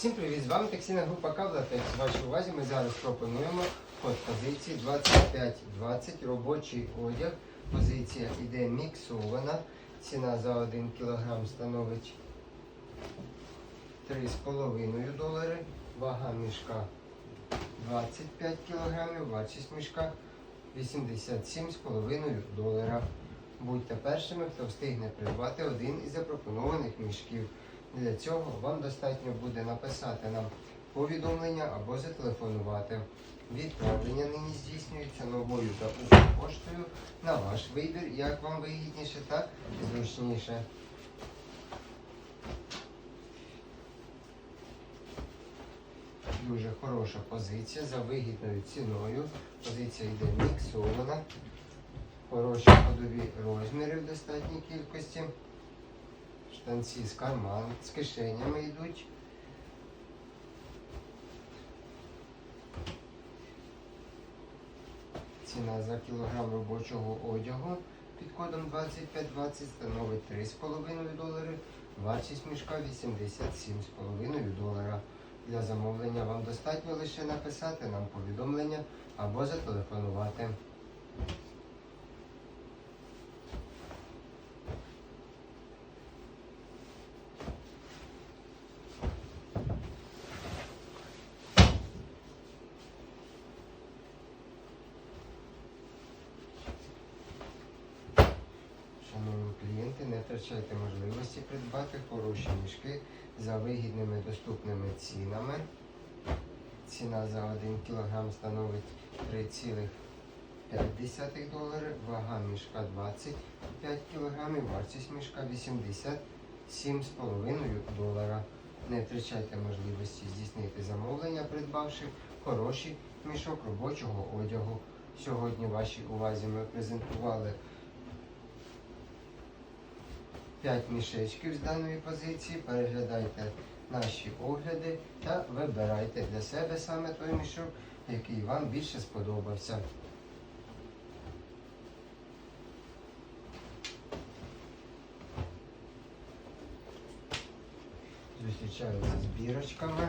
Всім привіт! З вами таксійна група Кавлатекс. Вашій увазі ми зараз пропонуємо код позиції 2520 робочий одяг. Позиція іде міксована. Ціна за 1 кг становить 3,5 долари. Вага мішка 25 кг, вартість мішка 87,5 долара. Будьте першими, хто встигне придбати один із запропонованих мішків. Для цього вам достатньо буде написати нам повідомлення або зателефонувати. Відправлення нині здійснюється новою та Укрпоштою на ваш вибір, як вам вигідніше та зручніше. Дуже хороша позиція за вигідною ціною. Позиція йде міксована. Хороші ходові розміри в достатній кількості. Штанці з карман, з кишенями йдуть. Ціна за кілограм робочого одягу під кодом 2520 становить 3,5 долари. Вартість мішка 87,5 долара. Для замовлення вам достатньо лише написати нам повідомлення або зателефонувати. Не втрачайте можливості придбати хороші мішки за вигідними доступними цінами. Ціна за 1 кг становить 3,5 долари, вага мішка 25 кг, вартість мішка 87,5 долара. Не втрачайте можливості здійснити замовлення, придбавши хороший мішок робочого одягу. Сьогодні вашій увазі ми презентували 5 мішечків з даної позиції. Переглядайте наші огляди та вибирайте для себе саме той мішок, який вам більше сподобався. Зустрічаємося з бірочками.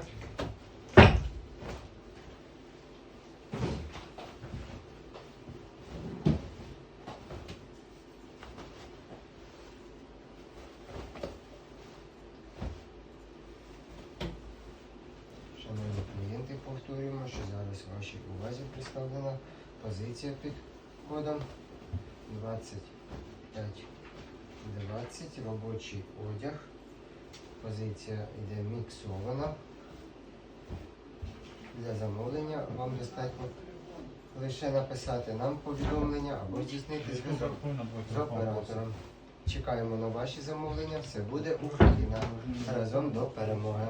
Що зараз вашій увазі представлена позиція під кодом 2520 робочий одяг. Позиція йде міксована. Для замовлення вам достатньо лише написати нам повідомлення або здійснити зв'язок з оператором. Чекаємо на ваші замовлення. Все буде Україна разом до перемоги.